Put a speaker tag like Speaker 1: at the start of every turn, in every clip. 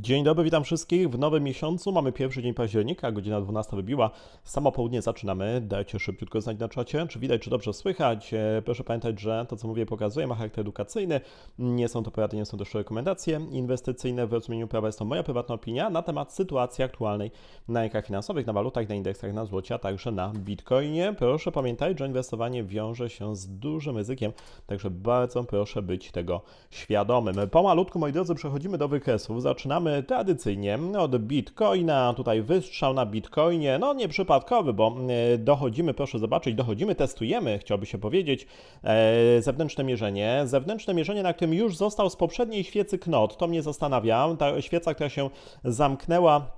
Speaker 1: Dzień dobry, witam wszystkich w nowym miesiącu. Mamy pierwszy dzień października, godzina 12 wybiła. Samo południe zaczynamy. Dajcie szybciutko znać na czacie, czy widać, czy dobrze słychać. E, Proszę pamiętać, że to, co mówię, pokazuję, ma charakter edukacyjny. Nie są to porady, nie są też rekomendacje inwestycyjne. W rozumieniu prawa jest to moja prywatna opinia na temat sytuacji aktualnej na rynkach finansowych, na walutach, na indeksach, na złocie, a także na bitcoinie. Proszę pamiętać, że inwestowanie wiąże się z dużym ryzykiem, także bardzo proszę być tego świadomym. Pomalutku, moi drodzy, przechodzimy do wykresów. Zaczynamy tradycyjnie od Bitcoina, tutaj wystrzał na Bitcoinie, no nieprzypadkowy, bo e, dochodzimy, proszę zobaczyć, dochodzimy, testujemy, chciałby się powiedzieć, e, zewnętrzne mierzenie. Zewnętrzne mierzenie, na którym już został z poprzedniej świecy knot, to mnie zastanawia, ta świeca, która się zamknęła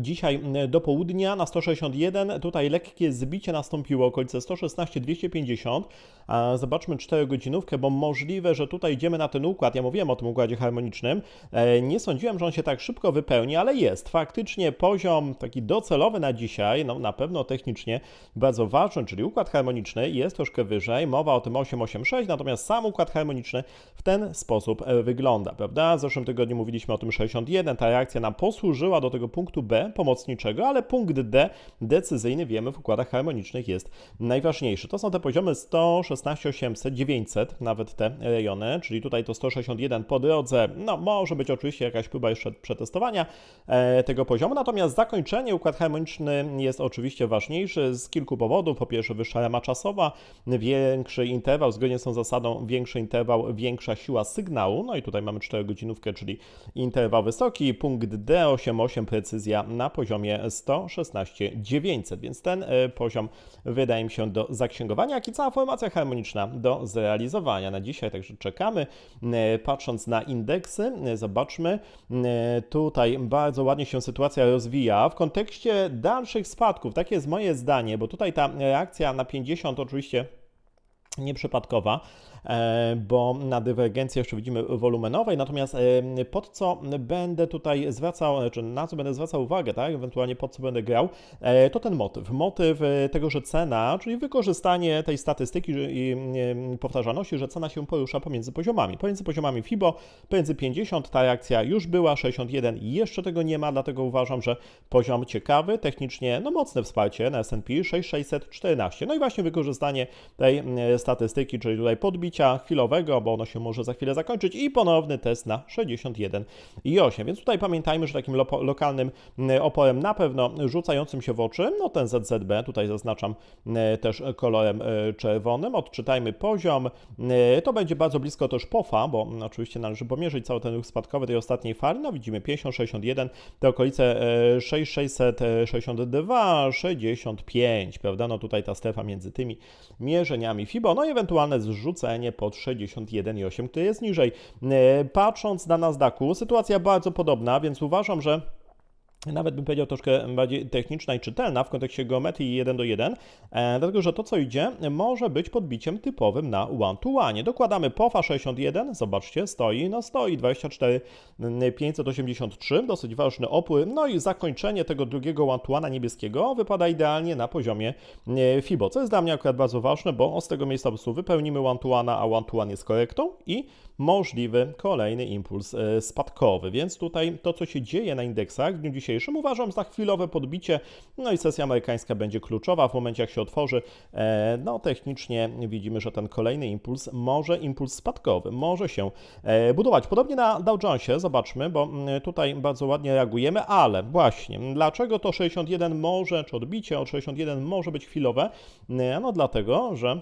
Speaker 1: Dzisiaj do południa na 161, tutaj lekkie zbicie nastąpiło, okolice 116, 250. A Zobaczmy 4 godzinówkę, bo możliwe, że tutaj idziemy na ten układ. Ja mówiłem o tym układzie harmonicznym. E, Nie sądziłem, że on się tak szybko wypełni, ale jest. Faktycznie poziom taki docelowy na dzisiaj, no na pewno technicznie bardzo ważny, czyli układ harmoniczny jest troszkę wyżej. Mowa o tym 886, natomiast sam układ harmoniczny w ten sposób e, wygląda, prawda? W zeszłym tygodniu mówiliśmy o tym 61, ta reakcja nam posłużyła do tego punktu B pomocniczego, ale punkt D decyzyjny wiemy w układach harmonicznych jest najważniejszy. To są te poziomy 116, 800, 900, nawet te rejony, czyli tutaj to 161 po drodze, no może być oczywiście jakaś próba jeszcze przetestowania e, tego poziomu, natomiast zakończenie, układ harmoniczny jest oczywiście ważniejszy z kilku powodów. Po pierwsze wyższa rama czasowa, większy interwał, zgodnie z tą zasadą większy interwał, większa siła sygnału, no i tutaj mamy 4 godzinówkę, czyli interwał wysoki, punkt D88 precyzja na poziomie 116 900, więc ten e, poziom wydaje mi się do zaksięgowania, jak i cała formacja harmoniczna do zrealizowania. Na dzisiaj, także czekamy. E, Patrząc na indeksy, e, zobaczmy, tutaj bardzo ładnie się sytuacja rozwija. W kontekście dalszych spadków, takie jest moje zdanie, bo tutaj ta reakcja na 50 oczywiście nieprzypadkowa, bo na dywergencję jeszcze widzimy wolumenowej, natomiast e, pod co będę tutaj zwracał, czy na co będę zwracał uwagę, tak, ewentualnie pod co będę grał, e, to ten motyw. Motyw e, tego, że cena, czyli wykorzystanie tej statystyki i e, powtarzalności, że cena się porusza pomiędzy poziomami. Pomiędzy poziomami FIBO, pomiędzy 50 ta reakcja już była, 61 jeszcze tego nie ma, dlatego uważam, że poziom ciekawy, technicznie no mocne wsparcie na S&P 6614. No i właśnie wykorzystanie tej e, statystyki, czyli tutaj chwilowego, bo ono się może za chwilę zakończyć i ponowny test na 61,8. Więc tutaj pamiętajmy, że takim lo lokalnym oporem na pewno rzucającym się w oczy, no ten ZZB, tutaj zaznaczam też kolorem e, czerwonym. Odczytajmy poziom. E, To będzie bardzo blisko też POFA, bo oczywiście należy pomierzyć cały ten ruch spadkowy tej ostatniej fali. No widzimy 50, 61, te okolice e, 6662, 65, prawda? No tutaj ta strefa między tymi mierzeniami FIBO, no i ewentualne zrzucenie pod 61,8, które jest niżej. E, Patrząc na Nasdaqu, sytuacja bardzo podobna, więc uważam, że nawet bym powiedział troszkę bardziej techniczna i czytelna w kontekście geometrii 1 do 1, e, dlatego że to, co idzie, może być podbiciem typowym na one-to-one. Dokładamy POFA 61, zobaczcie, stoi, no stoi 24 583, dosyć ważny opór, no i zakończenie tego drugiego one-to-one niebieskiego wypada idealnie na poziomie e, FIBO, co jest dla mnie akurat bardzo ważne, bo z tego miejsca po prostu wypełnimy one-to-one, a one-to-one jest korektą i możliwy kolejny impuls e, spadkowy, więc tutaj to, co się dzieje na indeksach w dniu dzisiejszym, uważam za chwilowe podbicie, no i sesja amerykańska będzie kluczowa w momencie, jak się otworzy, e, no technicznie widzimy, że ten kolejny impuls może, impuls spadkowy, może się e, budować. Podobnie na Dow Jonesie, zobaczmy, bo mm, tutaj bardzo ładnie reagujemy, ale właśnie, dlaczego to 61 może, czy odbicie od 61 może być chwilowe? E, No dlatego, że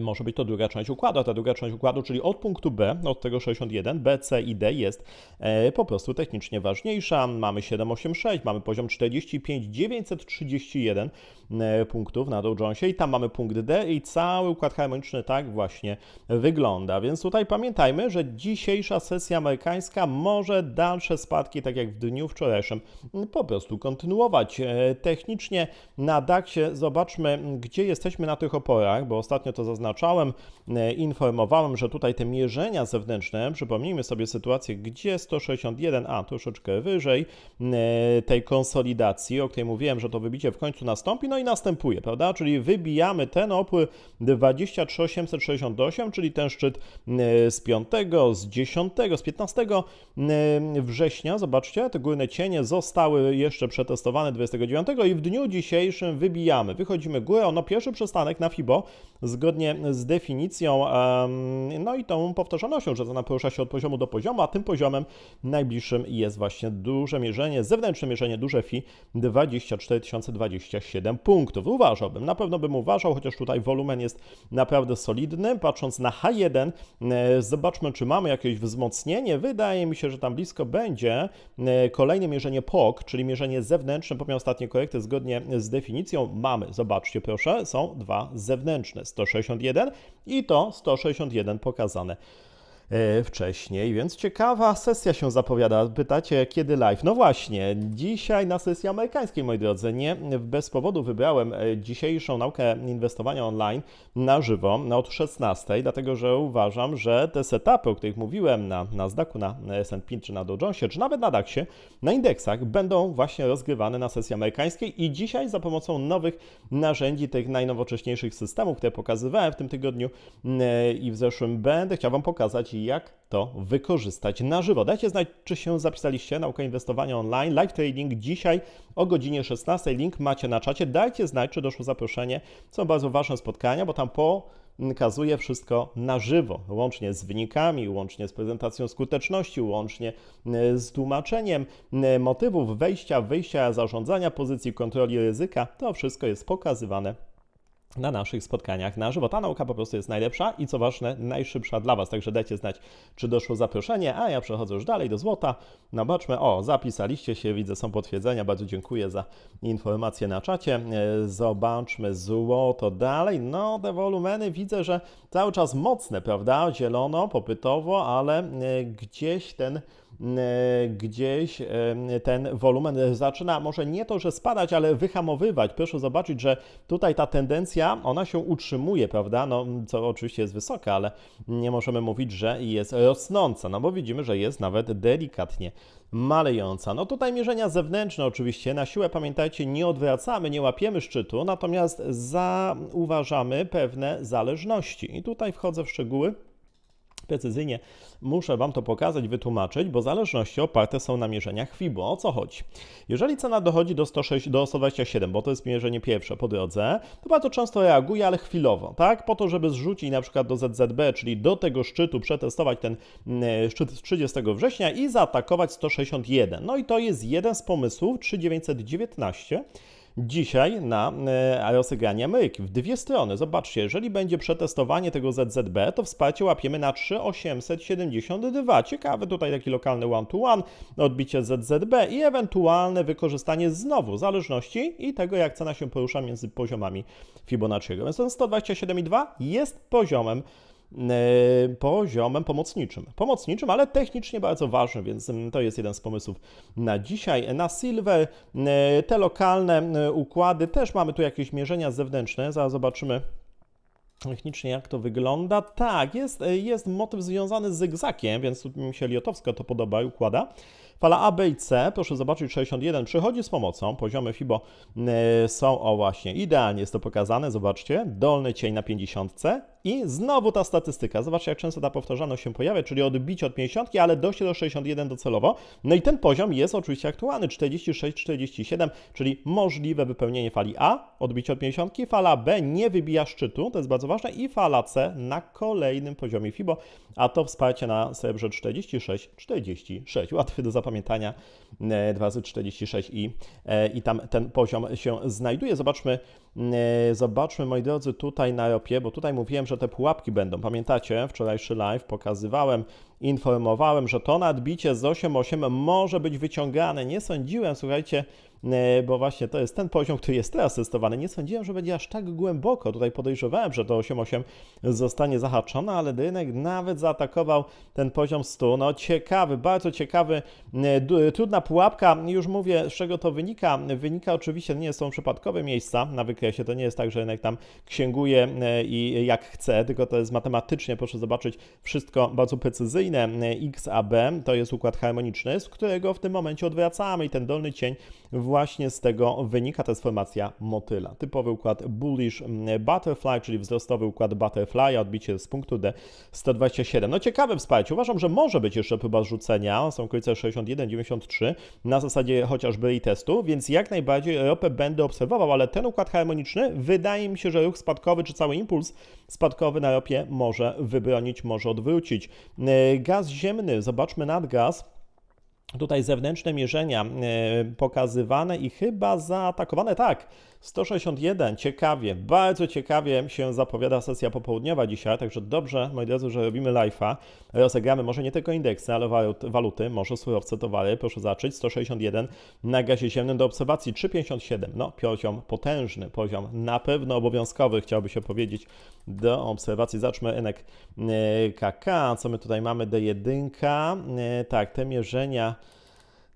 Speaker 1: może być to druga część układu. A ta druga część układu, czyli od punktu B, od tego 61, B, C i D jest e, po prostu technicznie ważniejsza. Mamy 786, mamy poziom 45, 931 e, punktów na Dow Jonesie i tam mamy punkt D i cały układ harmoniczny tak właśnie wygląda. Więc tutaj pamiętajmy, że dzisiejsza sesja amerykańska może dalsze spadki, tak jak w dniu wczorajszym, po prostu kontynuować. E, Technicznie na DAX-ie zobaczmy, gdzie jesteśmy na tych oporach, bo ostatnio to zaznaczałem, e, informowałem, że tutaj te mierzenia zewnętrzne, przypomnijmy sobie sytuację, gdzie 161, a troszeczkę wyżej e, tej konsolidacji, o której mówiłem, że to wybicie w końcu nastąpi, no i następuje, prawda? Czyli wybijamy ten opór 23868, czyli ten szczyt e, z 5, z 10, z 15 e, września. Zobaczcie, te górne cienie zostały jeszcze przetestowane 29 i w dniu dzisiejszym wybijamy. Wychodzimy górę, no pierwszy przystanek na FIBO zgodnie z definicją, no i tą powtarzalnością, że ona porusza się od poziomu do poziomu, a tym poziomem najbliższym jest właśnie duże mierzenie, zewnętrzne mierzenie, duże FI 24 027 punktów. Uważałbym, na pewno bym uważał, chociaż tutaj wolumen jest naprawdę solidny. Patrząc na H1, e, zobaczmy, czy mamy jakieś wzmocnienie. Wydaje mi się, że tam blisko będzie e, kolejne mierzenie POK, czyli mierzenie zewnętrzne, pomimo ostatniej korekty zgodnie z definicją mamy, zobaczcie proszę, są dwa zewnętrzne, 161 i to 161 pokazane wcześniej, więc ciekawa sesja się zapowiada. Pytacie, kiedy live? No właśnie, dzisiaj na sesji amerykańskiej, moi drodzy. Nie bez powodu wybrałem e, dzisiejszą naukę inwestowania online na żywo, na od 16, dlatego że uważam, że te setupy, o których mówiłem na Nasdaqu, na S&P, czy na Dow Jonesie, czy nawet na DAXie, na indeksach, będą właśnie rozgrywane na sesji amerykańskiej i dzisiaj za pomocą nowych narzędzi, tych najnowocześniejszych systemów, które pokazywałem w tym tygodniu e, i w zeszłym, będę chciał Wam pokazać, jak to wykorzystać na żywo. Dajcie znać, czy się zapisaliście. Nauka inwestowania online, live trading dzisiaj o godzinie 16. Link macie na czacie. Dajcie znać, czy doszło zaproszenie. Są bardzo ważne spotkania, bo tam pokazuje wszystko na żywo, łącznie z wynikami, łącznie z prezentacją skuteczności, łącznie e, z tłumaczeniem e, motywów wejścia, wyjścia, zarządzania pozycji, kontroli ryzyka. To wszystko jest pokazywane na naszych spotkaniach na żywo. Ta nauka po prostu jest najlepsza i co ważne, najszybsza dla Was. Także dajcie znać, czy doszło zaproszenie, a ja przechodzę już dalej do złota. Zobaczmy, o, zapisaliście się, widzę, są potwierdzenia. Bardzo dziękuję za informacje na czacie. E, zobaczmy złoto dalej. No, te wolumeny widzę, że cały czas mocne, prawda? Zielono, popytowo, ale e, gdzieś ten gdzieś e, ten wolumen zaczyna może nie to, że spadać, ale wyhamowywać. Proszę zobaczyć, że tutaj ta tendencja, ona się utrzymuje, prawda? No, co oczywiście jest wysoka, ale nie możemy mówić, że jest rosnąca, no bo widzimy, że jest nawet delikatnie malejąca. No tutaj mierzenia zewnętrzne oczywiście, na siłę pamiętajcie, nie odwracamy, nie łapiemy szczytu, natomiast zauważamy pewne zależności. I tutaj wchodzę w szczegóły precyzyjnie muszę Wam to pokazać, wytłumaczyć, bo zależności oparte są na mierzeniach FIBO. O co chodzi? Jeżeli cena dochodzi do, 106, do 127, bo to jest mierzenie pierwsze po drodze, to bardzo często reaguje, ale chwilowo, tak? Po to, żeby zrzucić na przykład do ZZB, czyli do tego szczytu, przetestować ten mm, szczyt z 30 września i zaatakować 161. No i to jest jeden z pomysłów 3919 dzisiaj na e, rozegranie Ameryki. W dwie strony. Zobaczcie, jeżeli będzie przetestowanie tego ZZB, to wsparcie łapiemy na 3872. Ciekawy tutaj taki lokalny one-to-one, odbicie ZZB i ewentualne wykorzystanie znowu zależności i tego, jak cena się porusza między poziomami Fibonacciego. Więc ten 127,2 jest poziomem E, poziomem pomocniczym. Pomocniczym, ale technicznie bardzo ważnym, więc mm, to jest jeden z pomysłów na dzisiaj. Na Silver e, te lokalne e, układy też mamy tu jakieś mierzenia zewnętrzne. Zaraz zobaczymy technicznie jak to wygląda. Tak, jest, jest motyw związany z zygzakiem, więc tu mi się Liotowska to podoba i układa. Fala A, B i C, proszę zobaczyć, 61 przychodzi z pomocą, poziomy FIBO są, o właśnie, idealnie jest to pokazane, zobaczcie, dolny cień na 50, i znowu ta statystyka. Zobaczcie, jak często ta powtarzalność się pojawia, czyli odbicie od 50, ale dojście do 61 docelowo. No i ten poziom jest oczywiście aktualny 46-47, czyli możliwe wypełnienie fali A, odbicie od 50, fala B nie wybija szczytu, to jest bardzo ważne, i fala C na kolejnym poziomie FIBO, a to wsparcie na srebrze 46-46. Łatwy do zapamiętania 2 razy 46 i, e, i tam ten poziom się znajduje. Zobaczmy, e, zobaczmy moi drodzy tutaj na ropie, bo tutaj mówiłem, że te pułapki będą. Pamiętacie, wczorajszy live pokazywałem informowałem, że to nadbicie z 8.8 może być wyciągane. Nie sądziłem, słuchajcie, e, bo właśnie to jest ten poziom, który jest teraz testowany. Nie sądziłem, że będzie aż tak głęboko. Tutaj podejrzewałem, że to 8.8 zostanie zahaczone, ale rynek nawet zaatakował ten poziom 100. No ciekawy, bardzo ciekawy, e, trudna pułapka. Już mówię, z czego to wynika. Wynika oczywiście, nie są przypadkowe miejsca na wykresie. To nie jest tak, że rynek tam księguje e, i jak chce, tylko to jest matematycznie, proszę zobaczyć, wszystko bardzo precyzyjne. E, XAB to jest układ harmoniczny, z którego w tym momencie odwracamy i ten dolny cień właśnie z tego wynika. To jest formacja motyla. Typowy układ bullish mm, butterfly, czyli wzrostowy układ butterfly, odbicie z punktu D 127. No ciekawe wsparcie. Uważam, że może być jeszcze próba rzucenia. Są okolice 61,93 na zasadzie chociażby i testu, więc jak najbardziej ropę będę obserwował, ale ten układ harmoniczny wydaje mi się, że ruch spadkowy czy cały impuls spadkowy na ropie może wybronić, może odwrócić. E, Gaz ziemny, zobaczmy nadgaz. Tutaj zewnętrzne mierzenia e, pokazywane i chyba zaatakowane. Tak, 161, ciekawie, bardzo ciekawie się zapowiada sesja popołudniowa dzisiaj, także dobrze, moi drodzy, że robimy live'a. Rozegramy może nie tylko indeksy, ale walut, waluty, może surowce, towary. Proszę zacząć, 161 na gazie ziemnym do obserwacji, 357, no poziom potężny, poziom na pewno obowiązkowy, chciałoby się powiedzieć, do obserwacji. Zacznijmy rynek e, KK, co my tutaj mamy, D1, E, tak, te mierzenia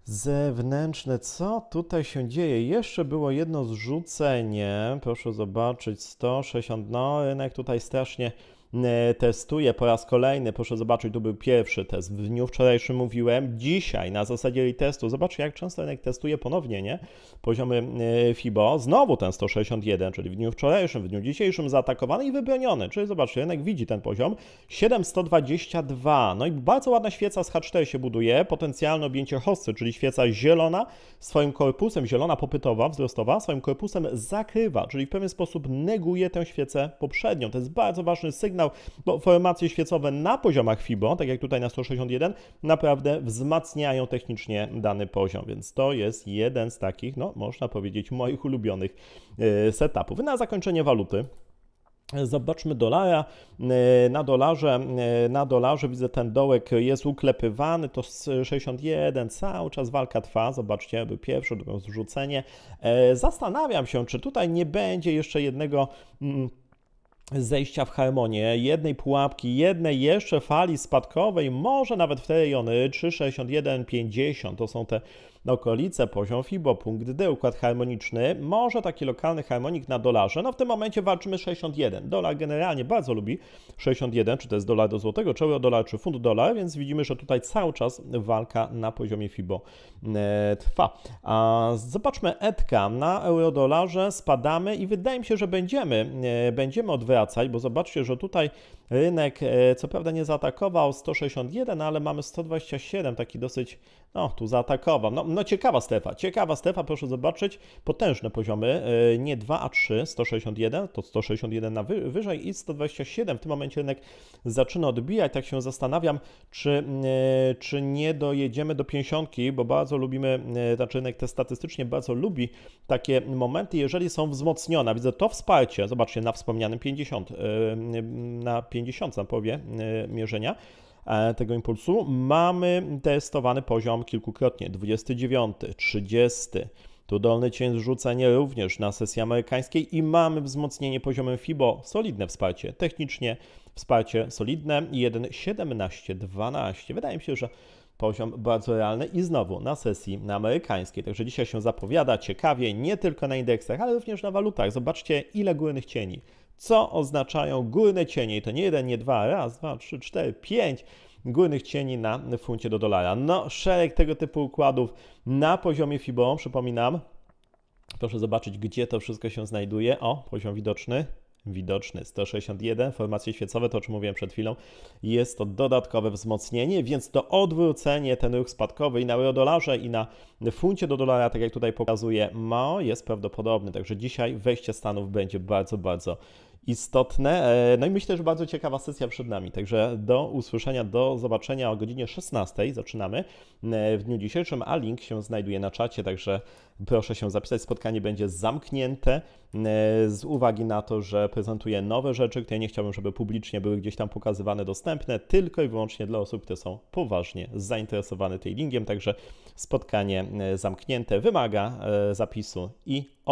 Speaker 1: zewnętrzne. Co tutaj się dzieje? Jeszcze było jedno zrzucenie. Proszę zobaczyć, 160. No, rynek tutaj strasznie e, testuje po raz kolejny. Proszę zobaczyć, tu był pierwszy test. W dniu wczorajszym mówiłem, dzisiaj na zasadzie testu. Zobaczcie, jak często rynek testuje ponownie, nie? Poziomy e, FIBO. Znowu ten 161, czyli w dniu wczorajszym, w dniu dzisiejszym zaatakowany i wybroniony. Czyli zobaczcie, rynek widzi ten poziom. 7122. No i bardzo ładna świeca z H4 się buduje. Potencjalne objęcie hossy, czyli świeca zielona swoim korpusem, zielona popytowa, wzrostowa, swoim korpusem zakrywa, czyli w pewien sposób neguje tę świecę poprzednią. To jest bardzo ważny sygnał, bo formacje świecowe na poziomach FIBO, tak jak tutaj na 161, naprawdę wzmacniają technicznie dany poziom, więc to jest jeden z takich, no można powiedzieć, moich ulubionych e, setupów. Na zakończenie waluty. Zobaczmy dolara. E, Na dolarze, e, na dolarze widzę ten dołek jest uklepywany, to z 61, cały czas walka trwa. Zobaczcie, był pierwszy, drugie zrzucenie. Zastanawiam się, czy tutaj nie będzie jeszcze jednego. mm, zejścia w harmonię, jednej pułapki, jednej jeszcze fali spadkowej, może nawet w te rejony 361,50 to są te okolice, poziom FIBO, punkt D, układ harmoniczny, może taki lokalny harmonik na dolarze. No w tym momencie walczymy 61. Dolar generalnie bardzo lubi 61, czy to jest dolar do złotego, czy euro dolar, czy funt dolar, więc widzimy, że tutaj cały czas walka na poziomie FIBO e, trwa. A zobaczmy ETKA na euro-dolarze, spadamy i wydaje mi się, że będziemy, e, będziemy odwracać, bo zobaczcie, że tutaj rynek e, co prawda nie zaatakował 161, ale mamy 127, taki dosyć, no tu zaatakował. No, no ciekawa strefa, ciekawa strefa, proszę zobaczyć, potężne poziomy, e, nie 2, a 3, 161, to 161 na wy, wyżej i 127. W tym momencie rynek zaczyna odbijać, tak się zastanawiam, czy, e, czy nie dojedziemy do 50, bo bardzo lubimy, e, znaczy rynek też statystycznie bardzo lubi takie momenty, jeżeli są wzmocnione. Widzę to wsparcie, zobaczcie, na wspomnianym 50, e, na 50 na połowie e, mierzenia tego impulsu. Mamy testowany poziom kilkukrotnie, 29, 30, tu dolny cień zrzucenie również na sesji amerykańskiej i mamy wzmocnienie poziomem FIBO, solidne wsparcie, technicznie wsparcie solidne, 1,1712. Wydaje mi się, że poziom bardzo realny i znowu na sesji na amerykańskiej. Także dzisiaj się zapowiada ciekawie, nie tylko na indeksach, ale również na walutach. Zobaczcie, ile górnych cieni. Co oznaczają górne cienie? I to nie jeden, nie dwa, raz, dwa, trzy, cztery, pięć górnych cieni na funcie do dolara. No, szereg tego typu układów na poziomie FIBO, przypominam. Proszę zobaczyć, gdzie to wszystko się znajduje. O, poziom widoczny. Widoczny 161, formacje świecowe, to o czym mówiłem przed chwilą, jest to dodatkowe wzmocnienie, więc to odwrócenie, ten ruch spadkowy i na euro-dolarze i na funcie do dolara, tak jak tutaj pokazuję, no, jest prawdopodobny. Także dzisiaj wejście Stanów będzie bardzo, bardzo istotne. E, No i myślę, że bardzo ciekawa sesja przed nami. Także do usłyszenia, do zobaczenia o godzinie 16. Zaczynamy e, w dniu dzisiejszym, a link się znajduje na czacie, także proszę się zapisać. Spotkanie będzie zamknięte e, z uwagi na to, że prezentuję nowe rzeczy, które nie chciałbym, żeby publicznie były gdzieś tam pokazywane, dostępne, tylko i wyłącznie dla osób, które są poważnie zainteresowane trailingiem. Także spotkanie zamknięte wymaga zapisu i o